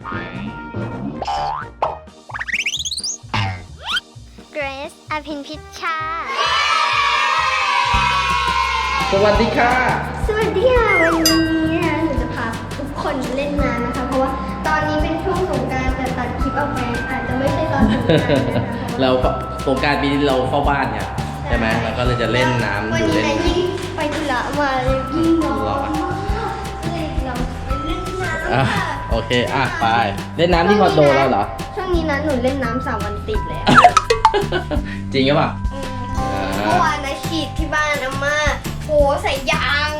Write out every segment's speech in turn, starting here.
เกรซอภินพิชชา สวัสดีค่ะ สวัสดีค่ะ วันนี้นะคะหนูจะพาทุกคนเล่นน้ำนะคะ เพราะว่าตอนนี้เป็นช่วงสงกรารแต่ตัดคลิปออกไปอาจจะไม่ใช่ตอนสงกรารนะคะเราโครงการปีนี้เราเข้าบ้านเนี่ยใช่ไหมแล้วก็เลยจะเล่นน้ำวัอนยู่นี้เล่นนะยิ่งไปธุระมาเลยยิ่งร้อนร้อนมากเลยเราไปเล่นน้ำอะค่ะ โอเค อะ ไป เล่นน้ำที่คอนโดเราเหรอ ช่วงนี้นะหนูเล่นน้ำสามวันติดแล้วจริงหรือเปล่าเมื่อวานนะฉีดที่บ้านอาม่าโหใส่ยาง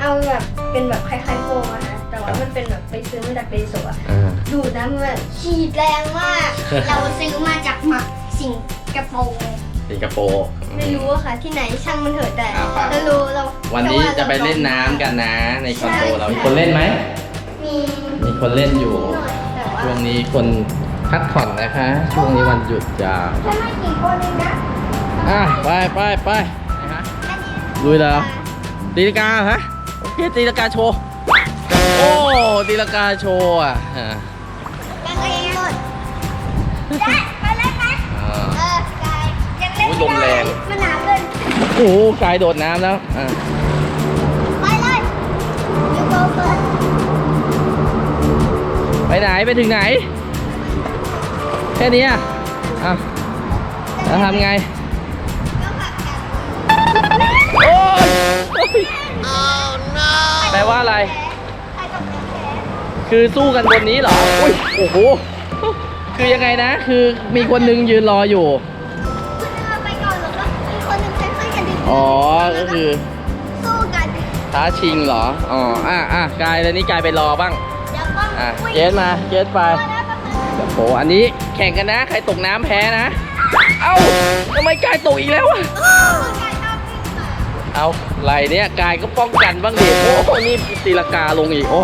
เอาแบบเป็นแบบคล้ายๆโฟมอะนะแต่ว่ามันเป็นแบบไปซื้อมาจากเบโซอะอ่า ดูดนะมันแบบฉีดแรงมาก เราซื้อมาจากหมักสิงคโปร์สิงคโปร์ไม่รู้อะค่ะที่ไหนช่างมันเถอะแต่อ่าไปเรารู้เราวันนี้จะไปเล่นน้ำกันนะ ในคอนโดเรามีคนเล่นไหมมีมี คนเล่นอยู่หน่อยแต่ว่าช่วงนี้คนพักผ่อนนะคะ ช่วงนี้วันหยุดยาวแค่ไม่กี่คนเองนะอะไปไปไปนะฮะอันนี้ลุยแล้วตีลังกาฮะโอเคตีลังกาโชว์ โอ้ตีลังกาโชว์อะอ่ายังเล่นหมดได้ไปเล่นไหมอ่าเออกายยังเล่นโอ้ยลมแรงมันหนาวเกินโอ้โหกายโดดน้ำแล้วอ่า ไปไหน ไปถึงไหน แค่นี้อะอะแล้วทำไงก็ผักกันโอ้ยแปลว่าอะไรใครตกน้ำแข็งคือสู้กันบนนี้เหรอ อุ้ย โอ้โห คือยังไงนะ คือมีคนนึงยืนรออยู่คุณเดินไปก่อนแล้วก็มีคนหนึ่งค่อยๆกระดึงอ๋อ ก็คือ สู้กันท้าชิงเหรอ อ๋อ อะอะกายแล้วนี่กายไปรอบ้างเดี๋ยวก็ อะวิ่งเจสมาเจสไปมาแล้วประมาณโอ้โหอันนี้แข่งกันนะ ใครตกน้ำแพ้นะ เอ้าทำไมกายตกอีกแล้วอะโอ้ยกายชอบวิ่งมาเอาไรเนี่ยกายก็ป้องกันบ้างดิโอ้โหนี่ตีลากาลงอีกโอ้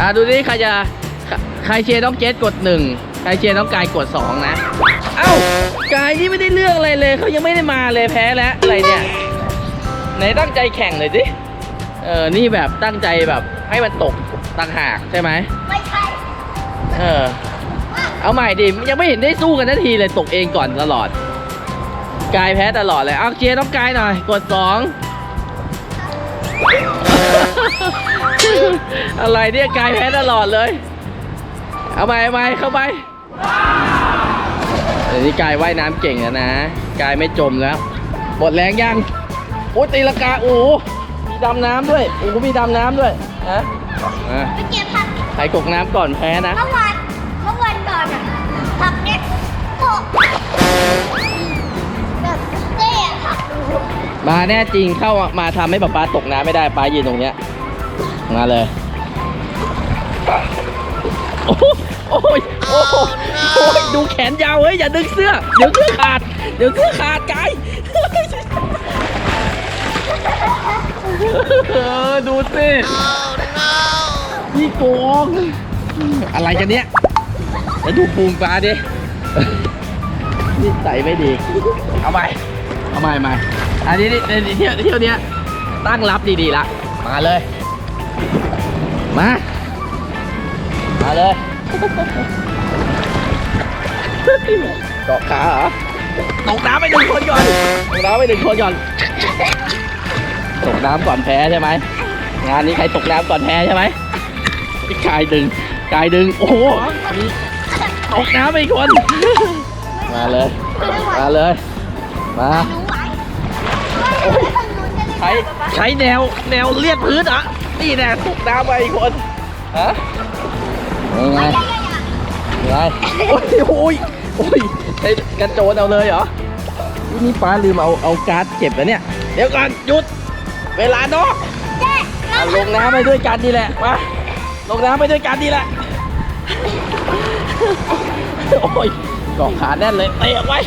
อะดูนี่ใครจะใครเชียร์น้องเจสกดหนึ่งใครเชียร์น้องกายกดสองนะ เอ้ากายนี่ไม่ได้เรื่องอะไรเลยเขายังไม่ได้มาเลยแพ้แล้วอะไรเนี่ยไหนตั้งใจแข่งเลยสิเออนี่แบบตั้งใจแบบให้มันตก ต่างหากใช่ไหมไม่ใช่เออเอาใหม่ดิยังไม่เห็นได้สู้กันนาทีเลยตกเองก่อนตลอด กายแพ้ตลอดเลยเอาเชียร์น้องกายหน่อย กดสองอะไรเนี่ยกายแพ้ตลอดเลย เอาใหม่เอาใหม่เข้าไปเดี๋ยวนี้กายว่ายน้ำเก่งแล้วนะ กายไม่จมแล้วหมดแรงยังโอ้ยตีลงกาโอ้โหมี ดำน้ำด้วยโอ้โหมีดำน้ำด้วยฮะอะไปเก็บผักใครตกน้ำก่อนแพ้นะ เมื่อวานเมื่อวันก่อนอะผักเนี่ยโปะแบบเต้อะผักหนูมาแน่จริงเข้ามาทำให้ป๊าป๊าตกน้ำไม่ได้ป๊ายืนตรงเนี้ย มาเลย โอ้โหโอ้ยโอ้โหโอ้ยดูแขนยาวเฮ้ยอย่าดึงเสื้อ เดี๋ยวเสื้อขาด เดี๋ยวเสื้อขาดไกาย เออดูสิพี่โกงอะไรกันเนี้ยแล้วดูปูมปลาดินี่ใส่ไม่ดี เอาไปเอาใหม่ใหม่อันนี้นี่นี่เที่ยวเที่ยวเนี้ยตั้งรับดีๆละมาเลย มา มาเลยเกาะขาเหรอตกน้ำไปหนึ่งคนก่อนตกน้ำไปหนึ่งคนก่อน ตกน้ำก่อนแพ้ใช่ไหมงานนี้ใครตกน้ำก่อนแพ้ใช่ไหมพี่กายดึงกายดึง โอ้โหมีตกน้ำไปอีกคน มาเลย มาเลย มาหนูไหวเฮ้ยทางนู้นจะเล่นใช้ใช้แนวแนวเลียดพื้นเหรอะ นี่แน่ตกน้ำไปอีกคนฮะยังไงยังไงโอ้ยโอ้ยโอ้ยใช้กระโจนเอาเลยเหรอนี่ป้าลืมเอาเอาการ์ดเก็บแล้วเนี่ย เดี๋ยวก่อนหยุด เวลานอกเจ๊อะลงน้ำไปด้วยกันดีแหละมาลงน้ำไปด้วยกันดีแหละ โอ้ยเกาะขาแน่นเลยเตะออกไว้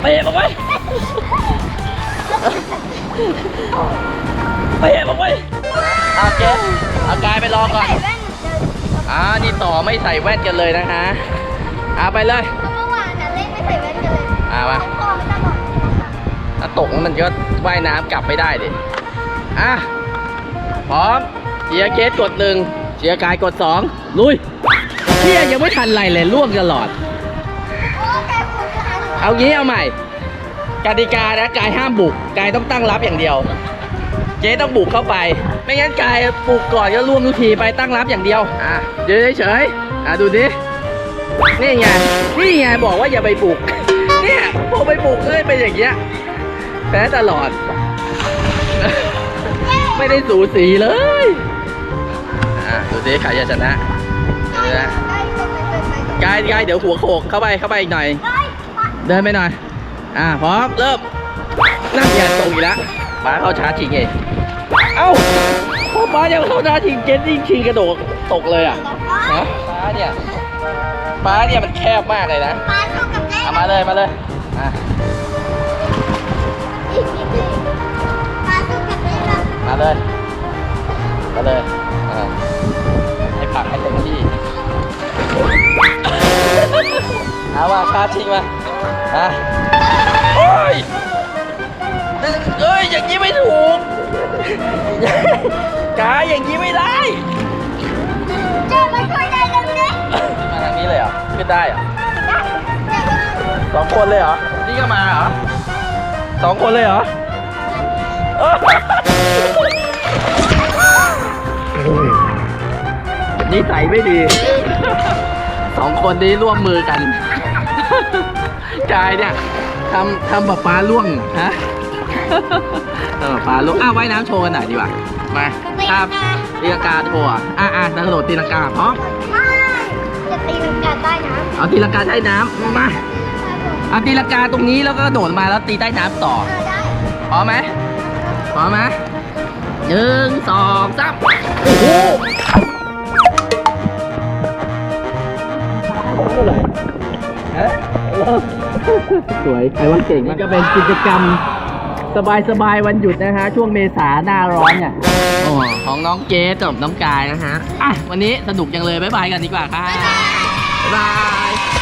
เตะออกไว้เตะออกไว้เอาเจ๊เอากายไปรอก่อน ใส่แว่นเหมือนเดิมอ่า นี่ต่อไม่ใส่แว่นกันเลยนะฮะเอาไปเลย เพราะเมื่อวานน่ะเล่นไม่ใส่แว่นกันเลย อ่ามาคอมันตลอด ถ้าตกมันก็ว่ายน้ำกลับไม่ได้ดิอะพร้อมเดียร์เกตกดหนึ่งเชียร์กายกดสองลุยเชียยังไม่ทันไรเลยล่วงตลอด เอางี้เอาใหม่กติกานะกายห้ามบุกกายต้องตั้งรับอย่างเดียว เจ๊ต้องบุกเข้าไป ไม่งั้นกายบุกก่อนก็ล่วงทุกทีไปตั้งรับอย่างเดียวอะเดี๋ยเฉยอะดูดินี่ไงนี่ไงบอกว่าอย่าไปบุกเนี่ยพอไปบุกเลยเป็นอย่างเงี้ย แพ้ตลอด ไม่ได้สูสีเลย อะดูดิใครจะชนะดูนะได้ก็ไม่เป็นไรกายกายเดี๋ยวหัวโขกเข้าไปเข้าไปอีกหน่อยได้ปะเดินไปหน่อย อ่าพร้อมเริ่มนั่งอย่าตรงอีกแล้วป้าเข้าชาร์จชิงเองเอ้าพอป้ายังเข้าชาร์จชิงเจนยิ่งชิงกระโดดตกเลยอะฮะป้าเนี่ยป้าเนี่ยมันแคบมากเลยนะปลาเข้ากับแม่เอามาเลยมาเลยอะ มาเลย มาเลยอ่าให้ผลักให้เต็มที่เอาว่าชาร์จชิงมาอะโอ้ยเอ้ย อย่างนี้ไม่ถูก กายอย่างนี้ไม่ได้เจ้ามันช่วยได้แล้วเนี่ยมาทางนี้เลยเหรอขึ้นได้เหรอเจ้ามันสองคนเลยเหรอ นี่ก็มาเหรอสองคนเลยเหรอ นิสัยไม่ดี สองคนนี้ร่วมมือกันกายเนี่ยทำทำแบบปลาล่วงฮะทำแบบปลาล่วงอ้าวว่ายน้ำโชว์กันหน่อยดีกว่า มาครับตีลังกาโชว์อะอะอะกระโดดตีลังกาพร้อมไม่จะตีลังกาใต้น้ำเอาตีลังกาใต้น้ำมาเอาตีลังกาตรงนี้แล้วก็กระโดดมาแล้วตีใต้น้ำต่อเออได้พร้อมไหมพร้อมไหมหนึ่งสองสามโอ้โห สวยใครว่าเก่งนี่ก็เป็นกิจกรรม สบายๆวันหยุดนะฮะ ช่วงเมษาหน้าร้อนเนี่ยโอ้ของน้องเจกับน้องกายนะฮะอะวันนี้สนุกจังเลย บ๊ายบายกันดีกว่าครับบ๊ายบาย